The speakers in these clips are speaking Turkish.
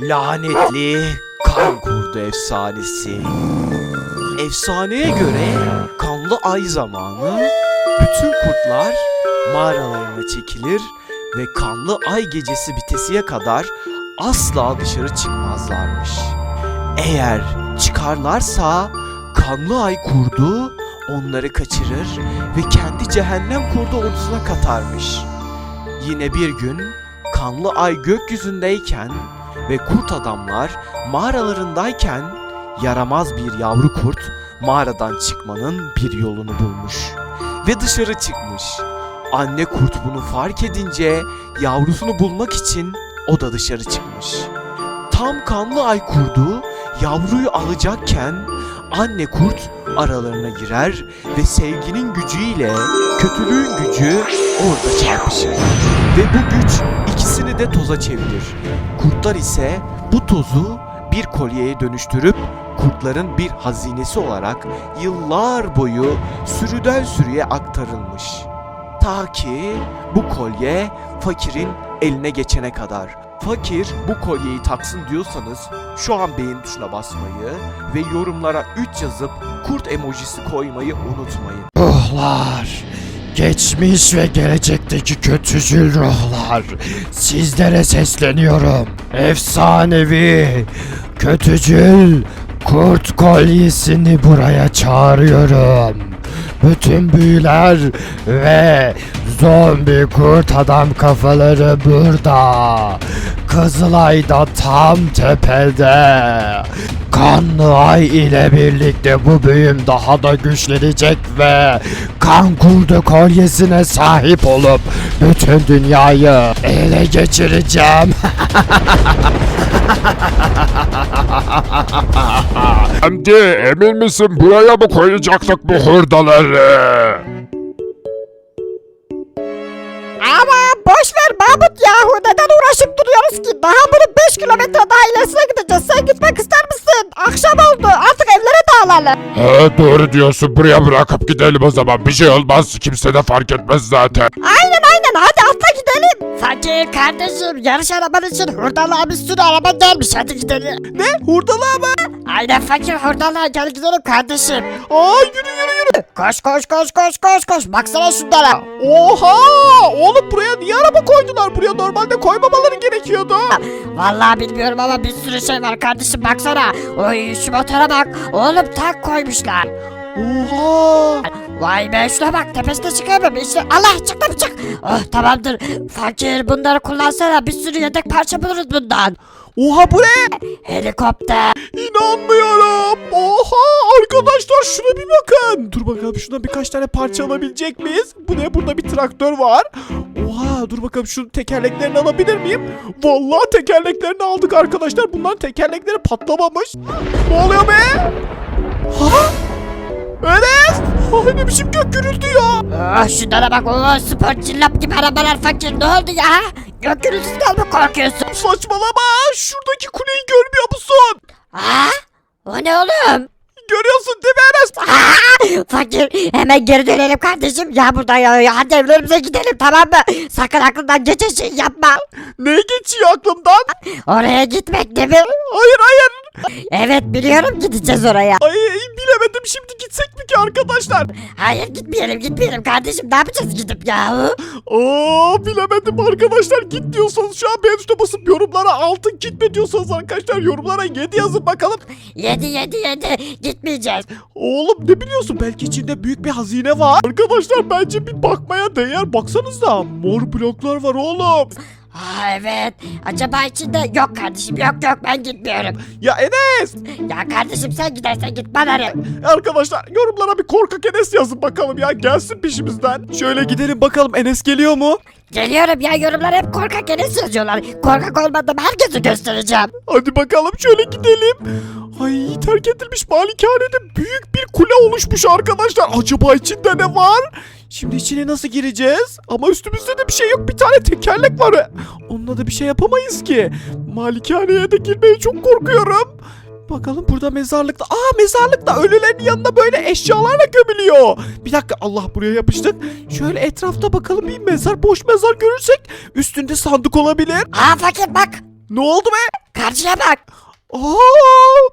Lanetli kan kurdu efsanesi. Efsaneye göre kanlı ay zamanı bütün kurtlar mağaralarına çekilir ve kanlı ay gecesi bitesiye kadar asla dışarı çıkmazlarmış. Eğer çıkarlarsa kanlı ay kurdu onları kaçırır ve kendi cehennem kurdu ordusuna katarmış. Yine bir gün kanlı ay gökyüzündeyken ve kurt adamlar mağaralarındayken yaramaz bir yavru kurt mağaradan çıkmanın bir yolunu bulmuş ve dışarı çıkmış. Anne kurt bunu fark edince yavrusunu bulmak için o da dışarı çıkmış. Tam kanlı ay kurdu yavruyu alacakken anne kurt aralarına girer ve sevginin gücüyle kötülüğün gücü orada çarpışır. Ve bu güç ikisini de toza çevirir. Kurtlar ise bu tozu bir kolyeye dönüştürüp kurtların bir hazinesi olarak yıllar boyu sürüden sürüye aktarılmış. Ta ki bu kolye fakirin eline geçene kadar. Fakir bu kolyeyi taksın diyorsanız şu an beğen tuşuna basmayı ve yorumlara 3 yazıp kurt emojisi koymayı unutmayın. Ruhlar, geçmiş ve gelecekteki kötücül ruhlar, sizlere sesleniyorum. Efsanevi, kötücül kurt kolyesini buraya çağırıyorum. Bütün büyüler ve zombi kurt adam kafaları burada. Kızılay'da tam tepede. Kanlı ay ile birlikte bu büyüm daha da güçlenecek ve kan kurdu kolyesine sahip olup bütün dünyayı ele geçireceğim. Hamdi emin misin buraya mı koyacaktık bu hurdaları? Ama boş ver Mahmut yahu neden uğraşıp duruyoruz ki? Daha bunun 5 kilometre daha ilerisine gideceğiz. Sen gitmek ister misin? Akşam oldu artık evlere dağılalım. He doğru diyorsun buraya bırakıp gidelim o zaman bir şey olmaz kimse de fark etmez zaten. Aynen aynen hadi. Fakir kardeşim yarış araban için hurdalığa bir sürü araba gelmiş hadi gidelim. Ne? Hurdalığa mı? Aynen fakir hurdalığa gel gidelim kardeşim. Aa yürü yürü yürü. Koş koş koş koş koş koş baksana şunlara. Oha! Oğlum buraya niye araba koydular? Buraya normalde koymamaları gerekiyordu. Vallahi bilmiyorum ama bir sürü şey var kardeşim baksana. Oy şu motora bak. Oğlum tank koymuşlar. Oha! Vay be şuna bak tepesine çıkamıyorum işte Allah çıktım çık. Oh tamamdır. Fakir bunları kullansana bir sürü yedek parça buluruz bundan. Oha bu ne? Helikopter. İnanmıyorum. Oha arkadaşlar şuna bir bakın. Dur bakalım şuna birkaç tane parça alabilecek miyiz? Bu ne? Burada bir traktör var. Oha dur bakalım şunun tekerleklerini alabilir miyim? Vallahi tekerleklerini aldık arkadaşlar. Bunların tekerlekleri patlamamış. Ne oluyor be? Ha? Enes! Ay ne biçim gök gürültüyor. Oh şunlara bak oh spor cillop gibi arabalar fakir ne oldu ya? Gök gürültüsünden mi korkuyorsun? Saçmalama. Şuradaki kuleyi görmüyor musun? Ha? O ne oğlum? Görüyorsun değil mi Enes? Aa, fakir hemen geri dönelim kardeşim. Ya buradan ya, ya hadi evlerimize gidelim tamam mı? Sakın aklından geçen şey yapma. Ne geçiyor aklımdan? Oraya gitmek değil mi? Hayır hayır. Evet biliyorum gideceğiz oraya. Ay bilemedim şimdi gitsek mi ki arkadaşlar? Hayır gitmeyelim gitmeyelim kardeşim ne yapacağız gidip ya? Aa bilemedim arkadaşlar git diyorsanız şu an beğen basıp yorumlara altın gitme diyorsanız arkadaşlar yorumlara 7 yazın bakalım. Yedi yedi yedi gitmeyeceğiz. Oğlum ne biliyorsun belki içinde büyük bir hazine var. Arkadaşlar bence bir bakmaya değer baksanıza mor bloklar var oğlum. Aa evet acaba içinde yok kardeşim yok yok ben gitmiyorum. Ya Enes Ya kardeşim sen gidersen git bana ne? arkadaşlar yorumlara bir korkak Enes yazın bakalım ya gelsin peşimizden. Şöyle gidelim bakalım Enes geliyor mu? Geliyorum ya yorumlar hep korkak Enes yazıyorlar. Korkak olmadım herkese göstereceğim. Hadi bakalım şöyle gidelim. Ay terk edilmiş malikanede büyük bir kule oluşmuş arkadaşlar. Acaba içinde ne var? Şimdi içine nasıl gireceğiz? Ama üstümüzde de bir şey yok. Bir tane tekerlek var. Onunla da bir şey yapamayız ki. Malikaneye de girmeye çok korkuyorum. Bakalım burada mezarlıkta. Aa mezarlıkta ölülerin yanında böyle eşyalarla gömülüyor. Bir dakika Allah buraya yapıştık. Şöyle etrafta bakalım bir mezar boş mezar görürsek üstünde sandık olabilir. Aa fakir bak Ne oldu be? Karşıya bak. Aa,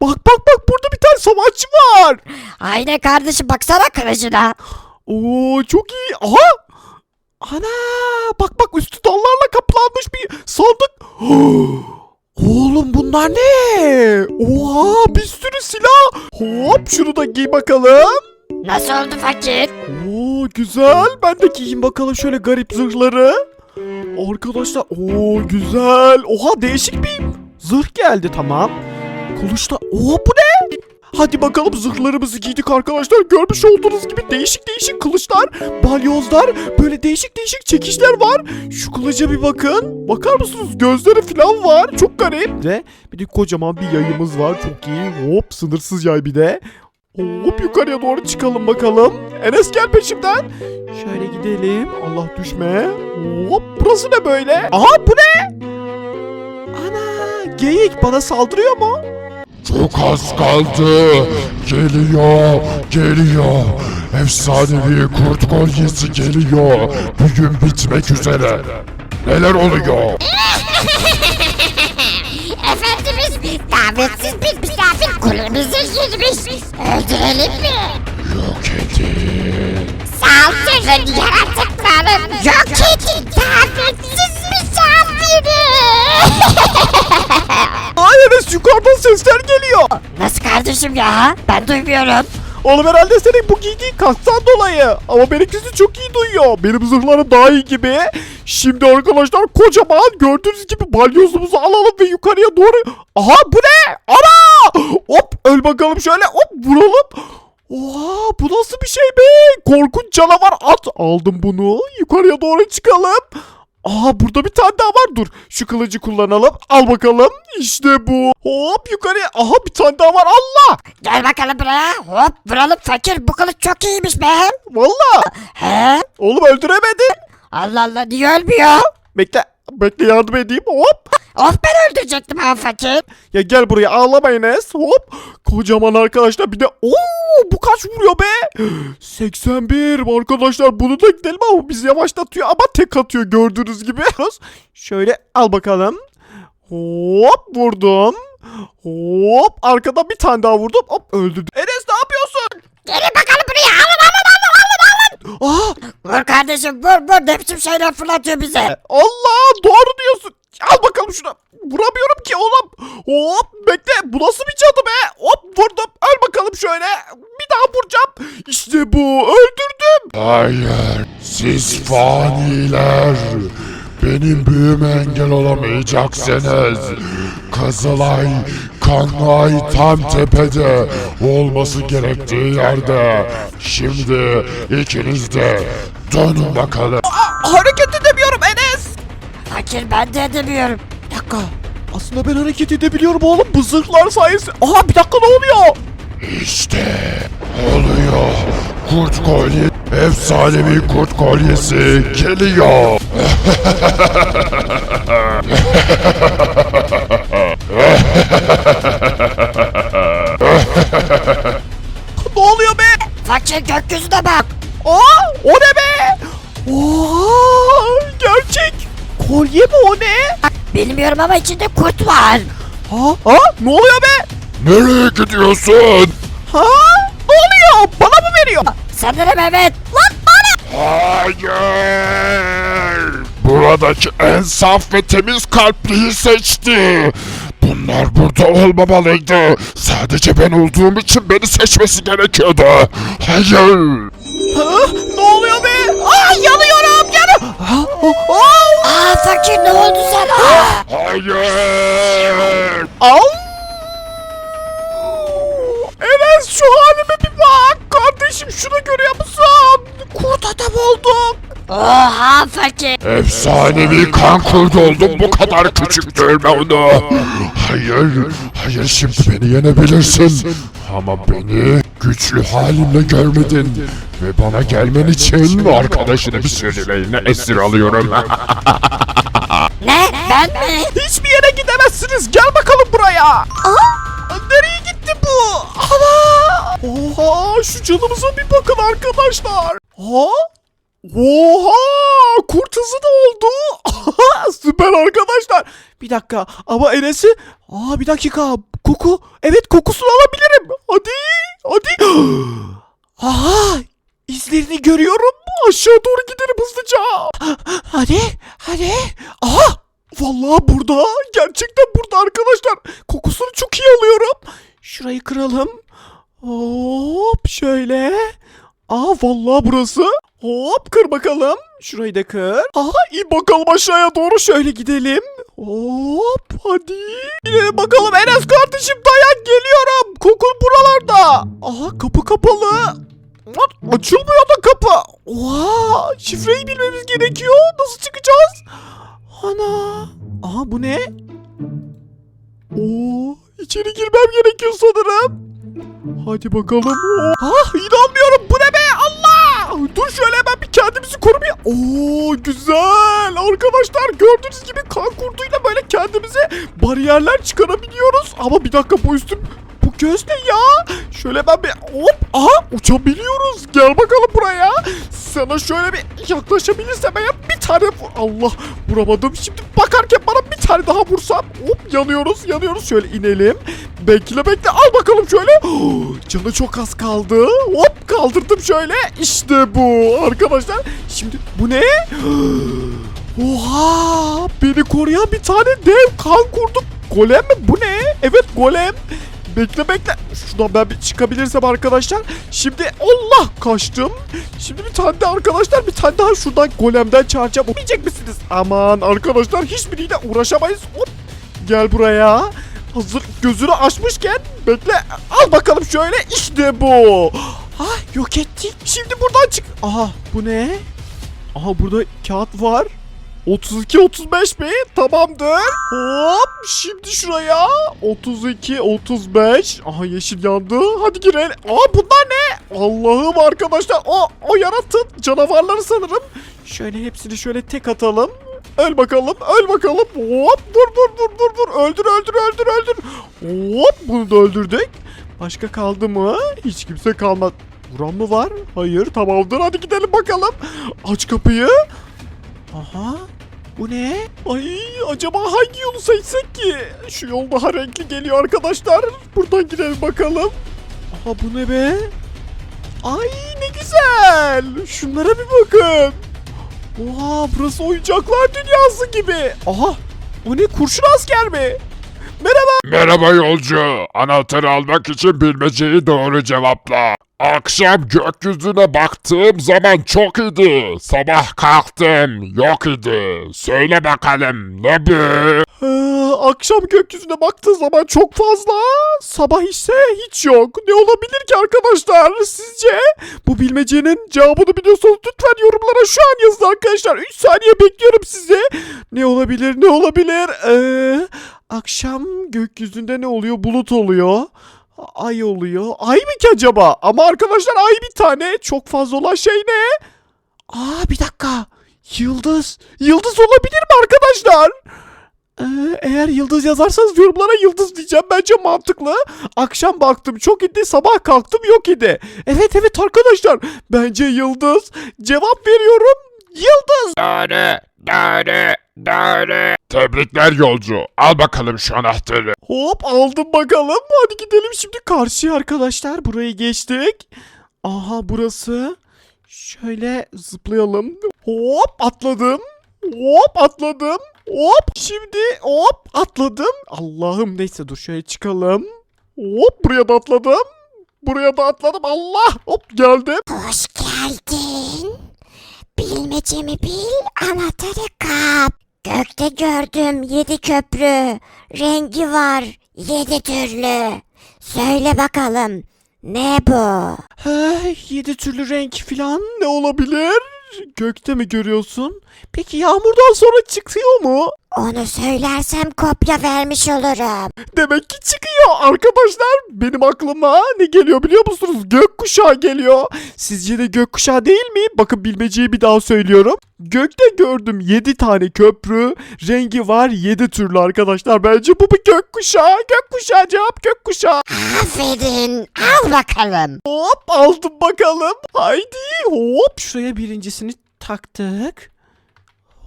bak bak bak burada bir tane savaşçı var. Aynen kardeşim baksana kılıcına. Oo çok iyi. Aha. Ana bak bak üstü dallarla kaplanmış bir sandık. Oğlum bunlar ne? Oha bir sürü silah. Hop şunu da giy bakalım. Nasıl oldu fakir? Oo güzel. Ben de giyeyim bakalım şöyle garip zırhları. Arkadaşlar oo güzel. Oha değişik bir zırh geldi tamam. Kılıçta oo bu ne? Hadi bakalım zırhlarımızı giydik arkadaşlar. Görmüş olduğunuz gibi değişik değişik kılıçlar, balyozlar, böyle değişik değişik çekişler var. Şu kılıca bir bakın. Bakar mısınız? Gözleri falan var. Çok garip. De bir de kocaman bir yayımız var. Çok iyi. Hop sınırsız yay bir de. Hop yukarıya doğru çıkalım bakalım. Enes gel peşimden. Şöyle gidelim. Allah düşme. Hop burası ne böyle? Aha bu ne? Ana geyik bana saldırıyor mu? Çok az kaldı. Geliyor, geliyor. Efsanevi kurt kolyesi geliyor. Bugün bitmek üzere. Neler oluyor? Efendimiz davetsiz bir misafir kulemize girmiş. Öldürelim mi? Yok edin. Saldırın yaratıklarım. Yok edin davetsiz misafiri. Ay Enes yukarıdan Nasıl kardeşim ya? Ben duymuyorum. Oğlum herhalde senin bu giydiğin kastan dolayı. Ama benimkisi çok iyi duyuyor. Benim zırhlarım daha iyi gibi. Şimdi arkadaşlar kocaman gördüğünüz gibi balyozumuzu alalım ve yukarıya doğru. Aha bu ne? Ana! Hop öl bakalım şöyle hop vuralım. Oha bu nasıl bir şey be? Korkunç canavar at. Aldım bunu. Yukarıya doğru çıkalım. Aha burada bir tane daha var. Dur şu kılıcı kullanalım. Al bakalım. İşte bu. Hop yukarıya. Aha bir tane daha var. Allah. Gel bakalım buraya. Hop vuralım fakir. Bu kılıç çok iyiymiş be. Valla. He? Oğlum öldüremedin. Allah Allah niye ölmüyor? Bekle. Bekle yardım edeyim. Hop. Of ben öldürecektim ha fakir. Ya gel buraya ağlama Enes. Hop. Kocaman arkadaşlar bir de. Oo bu kaç vuruyor be? 81. Arkadaşlar bunu da gidelim ama bizi yavaşlatıyor ama tek atıyor gördüğünüz gibi. Şöyle al bakalım. Hop vurdum. Hop arkadan bir tane daha vurdum. Hop öldürdüm. Enes ne yapıyorsun? Gelin bakalım buraya alın Aa Vur kardeşim vur vur. Ne biçim şeyler fırlatıyor bize. Allah doğru diyorsun. Al bakalım şunu. Vuramıyorum ki oğlum. Hop bekle bu nasıl bir cadı be? Hop vurdum. Öl bakalım şöyle. Bir daha vuracağım. İşte bu. Öldürdüm. Hayır, siz faniler. Benim büyüme engel olamayacaksınız. Kızılay, Kanlay tam tepede. Olması gerektiği yerde. Şimdi ikiniz de dönün bakalım. Hareket edemiyorum Enes. Fakir ben de edemiyorum. Bir dakika. Aslında ben hareket edebiliyorum oğlum. Bu zırhlar sayesinde. Aha bir dakika ne oluyor? İşte oluyor. Kurt kolye, efsanevi kurt kolyesi geliyor. Ne oluyor be? Fakir gökyüzüne bak. Aa o ne be? Oha gerçek. Kolye mi o ne? Bilmiyorum ama içinde kurt var. Ha? Ha? Ne oluyor be? Nereye gidiyorsun? Ha? Ne oluyor? Bana mı veriyor? Sanırım evet. Hayır! Buradaki en saf ve temiz kalpliyi seçti. Bunlar burada olmamalıydı. Sadece ben olduğum için beni seçmesi gerekiyordu. Hayır! Ha? Ne oluyor be? Aa yanıyorum yanı. Ha? Oh, oh. Aa fakir ne oldu sana? Hayır! Au! Enes şu halime bir bak. Kardeşim şunu görüyor musun? Kurt adam oldum. Fakir. Efsanevi kan kurdu oldum bu kadar küçük görme onu. Hayır, hayır şimdi beni yenebilirsin. Ama beni güçlü halimle görmedin. Ve bana gelmen için arkadaşını bir süreliğine esir alıyorum. Ne? Ben mi? Hiçbir yere gidemezsiniz. Gel bakalım buraya. Aa, nereye gitti bu? Ana! Oha şu canımıza bir bakın arkadaşlar. Ha? Oha! Kurt hızı da oldu. Süper arkadaşlar. Bir dakika ama Enes'i... Aa bir dakika. Koku. Evet kokusunu alabilirim. Hadi. Hadi. Aha! İzlerini görüyorum. Aşağı doğru giderim hızlıca. Hadi. Hadi. Aha! Vallahi burada. Gerçekten burada arkadaşlar. Kokusunu çok iyi alıyorum. Şurayı kıralım. Hop şöyle. Aa vallahi burası. Hop kır bakalım. Şurayı da kır. Aha in bakalım aşağıya doğru şöyle gidelim. Hop hadi. İnelim bakalım Enes kardeşim dayan geliyorum. Kokun buralarda. Aha kapı kapalı. Açılmıyor da kapı. Oha şifreyi bilmemiz gerekiyor. Nasıl çıkacağız? Ana. Aha bu ne? Oo içeri girmem gerekiyor sanırım. Hadi bakalım. Ah inanmıyorum bu ne. Dur şöyle hemen bir kendimizi korumaya. Oo güzel. Arkadaşlar gördüğünüz gibi kan kurduyla böyle kendimize bariyerler çıkarabiliyoruz. Ama bir dakika bu üstüm ne ya? Şöyle ben bir hop aha uçabiliyoruz. Gel bakalım buraya. Sana şöyle bir yaklaşabilirsem eğer bir tane vur. Allah vuramadım. Şimdi bakarken bana bir tane daha vursam hop yanıyoruz yanıyoruz. Şöyle inelim. Bekle bekle al bakalım şöyle. Canı çok az kaldı. Hop kaldırdım şöyle. İşte bu arkadaşlar. Şimdi bu ne? Oha! Beni koruyan bir tane dev kan kurdu. Golem mi? Bu ne? Evet golem. Bekle bekle. Şuradan ben bir çıkabilirsem arkadaşlar. Şimdi Allah kaçtım. Şimdi bir tane de arkadaşlar bir tane daha şuradan golemden çağıracağım. Olmayacak misiniz? Aman arkadaşlar hiçbiriyle uğraşamayız. Hop. Gel buraya. Hazır gözünü açmışken bekle. Al bakalım şöyle. İşte bu. Ah yok ettik. Şimdi buradan çık. Aha bu ne? Aha burada kağıt var. 32 35 mi? Tamamdır. Hop şimdi şuraya. 32 35. Aha yeşil yandı. Hadi girelim. Aa bunlar ne? Allah'ım arkadaşlar. O o yaratın canavarları sanırım. Şöyle hepsini şöyle tek atalım. Öl bakalım, öl bakalım. Hop, vur vur vur vur vur. Öldür öldür öldür öldür. Hop, bunu da öldürdük. Başka kaldı mı? Hiç kimse kalmadı. Vuran mı var? Hayır, tamamdır. Hadi gidelim bakalım. Aç kapıyı. Aha. Bu ne? Ay acaba hangi yolu seçsek ki? Şu yol daha renkli geliyor arkadaşlar. Buradan gidelim bakalım. Aha bu ne be? Ay ne güzel. Şunlara bir bakın. Oha burası oyuncaklar dünyası gibi. Aha o ne kurşun asker mi? Merhaba yolcu. Anahtarı almak için bilmeceyi doğru cevapla. Akşam gökyüzüne baktığım zaman çok idi. Sabah kalktım yok idi. Söyle bakalım ne bu? Akşam gökyüzüne baktığı zaman çok fazla. Sabah ise hiç yok. Ne olabilir ki arkadaşlar? Sizce? Bu bilmecenin cevabını biliyorsanız lütfen yorumlara şu an yazın arkadaşlar. 3 saniye bekliyorum sizi. Ne olabilir? Ne olabilir? Ee, akşam gökyüzünde ne oluyor? Bulut oluyor. Ay oluyor. Ay mı ki acaba? Ama arkadaşlar ay bir tane. Çok fazla olan şey ne? Aa bir dakika. Yıldız. Yıldız olabilir mi arkadaşlar? Ee, eğer yıldız yazarsanız yorumlara yıldız diyeceğim. Bence mantıklı. Akşam baktım çok idi. Sabah kalktım yok idi. Evet evet arkadaşlar. Bence yıldız. Cevap veriyorum. Yıldız. Doğru, doğru, doğru. Tebrikler yolcu. Al bakalım şu anahtarı. Hop aldım bakalım. Hadi gidelim şimdi karşıya arkadaşlar. Burayı geçtik. Aha burası. Şöyle zıplayalım. Hop atladım. Hop atladım. Hop şimdi hop atladım. Allah'ım neyse dur şöyle çıkalım. Hop buraya da atladım. Buraya da atladım. Allah hop geldim. Hoş geldin. Bilmecemi bil, anahtarı kap. Gökte gördüm yedi köprü. Rengi var yedi türlü. Söyle bakalım ne bu? He, yedi türlü renk filan ne olabilir? Gökte mi görüyorsun? Peki yağmurdan sonra çıkıyor mu? Onu söylersem kopya vermiş olurum. Demek ki çıkıyor arkadaşlar. Benim aklıma ne geliyor biliyor musunuz? Gökkuşağı geliyor. Sizce de gökkuşağı değil mi? Bakın bilmeceyi bir daha söylüyorum. Gökte gördüm 7 tane köprü. Rengi var 7 türlü arkadaşlar. Bence bu bir gökkuşağı. Gökkuşağı cevap gökkuşağı. Aferin al bakalım. Hop aldım bakalım. Haydi hop şuraya birincisini taktık.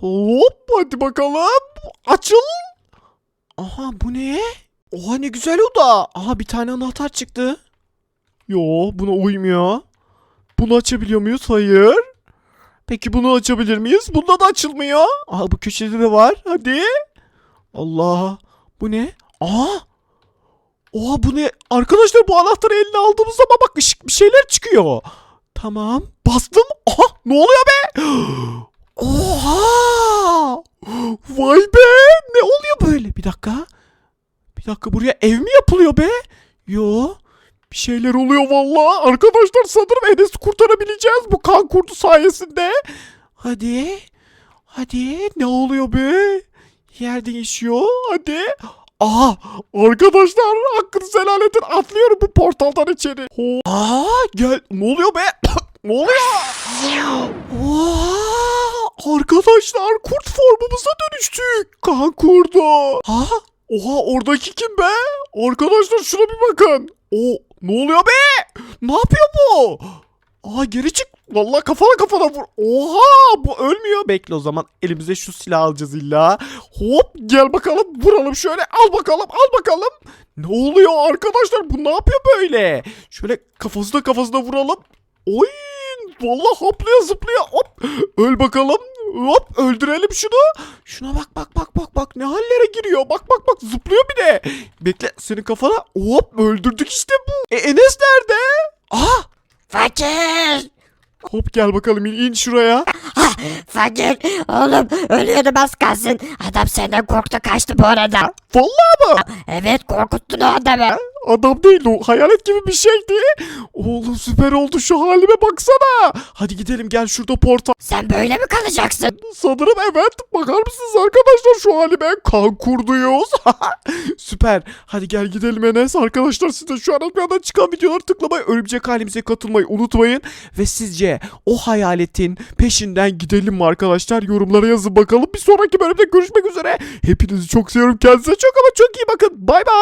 Hop hadi bakalım. Açıl. Aha bu ne? Oha ne güzel o da. Aha bir tane anahtar çıktı. Yo buna uymuyor. Bunu açabiliyor muyuz? Hayır. Peki bunu açabilir miyiz? Bunda da açılmıyor. Aha bu köşede de var. Hadi. Allah. Bu ne? Aa. Oha bu ne? Arkadaşlar bu anahtarı eline aldığımız zaman bak ışık bir şeyler çıkıyor. Tamam. Bastım. Aha ne oluyor be? Oha! Vay be! Ne oluyor böyle? Bir dakika. Bir dakika buraya ev mi yapılıyor be? Yo. Bir şeyler oluyor vallahi. Arkadaşlar sanırım Enes'i kurtarabileceğiz bu kan kurdu sayesinde. Hadi. Hadi. Ne oluyor be? Yer değişiyor. Hadi. Aha arkadaşlar hakkınızı helal edin atlıyorum bu portaldan içeri. Aa gel ne oluyor be? ne oluyor? Oha arkadaşlar kurt formumuza dönüştük. Kan kurdu. Ha? Oha oradaki kim be? Arkadaşlar şuna bir bakın. O ne oluyor be? Ne yapıyor bu? Aa geri çık. Vallahi kafana kafana vur. Oha bu ölmüyor. Bekle o zaman elimize şu silah alacağız illa. Hop gel bakalım vuralım şöyle. Al bakalım al bakalım. Ne oluyor arkadaşlar bu ne yapıyor böyle? Şöyle kafasına kafasına vuralım. Oy vallahi hoplaya zıplaya hop. Öl bakalım. Hop öldürelim şunu. Şuna bak bak bak bak bak ne hallere giriyor. Bak bak bak zıplıyor bir de. Bekle senin kafana hop öldürdük işte bu. E Enes nerede? Aa Fakir. hop gel bakalım in, in şuraya. Fakir. Oğlum ölüyordum az kalsın. Adam senden korktu kaçtı bu arada. Vallahi mı? Evet korkuttun o adamı. Adam değil o hayalet gibi bir şeydi. Oğlum süper oldu şu halime baksana. Hadi gidelim gel şurada portal. Sen böyle mi kalacaksın? Sanırım evet. Bakar mısınız arkadaşlar şu halime? Kan kurduyuz. Süper. Hadi gel gidelim Enes. Arkadaşlar siz de şu an ekranda çıkan videoları tıklamayı, örümcek halimize katılmayı unutmayın. Ve sizce o hayaletin peşinden gidelim mi arkadaşlar? Yorumlara yazın bakalım. Bir sonraki bölümde görüşmek üzere. Hepinizi çok seviyorum. Kendinize çok ama çok iyi bakın. Bay bay.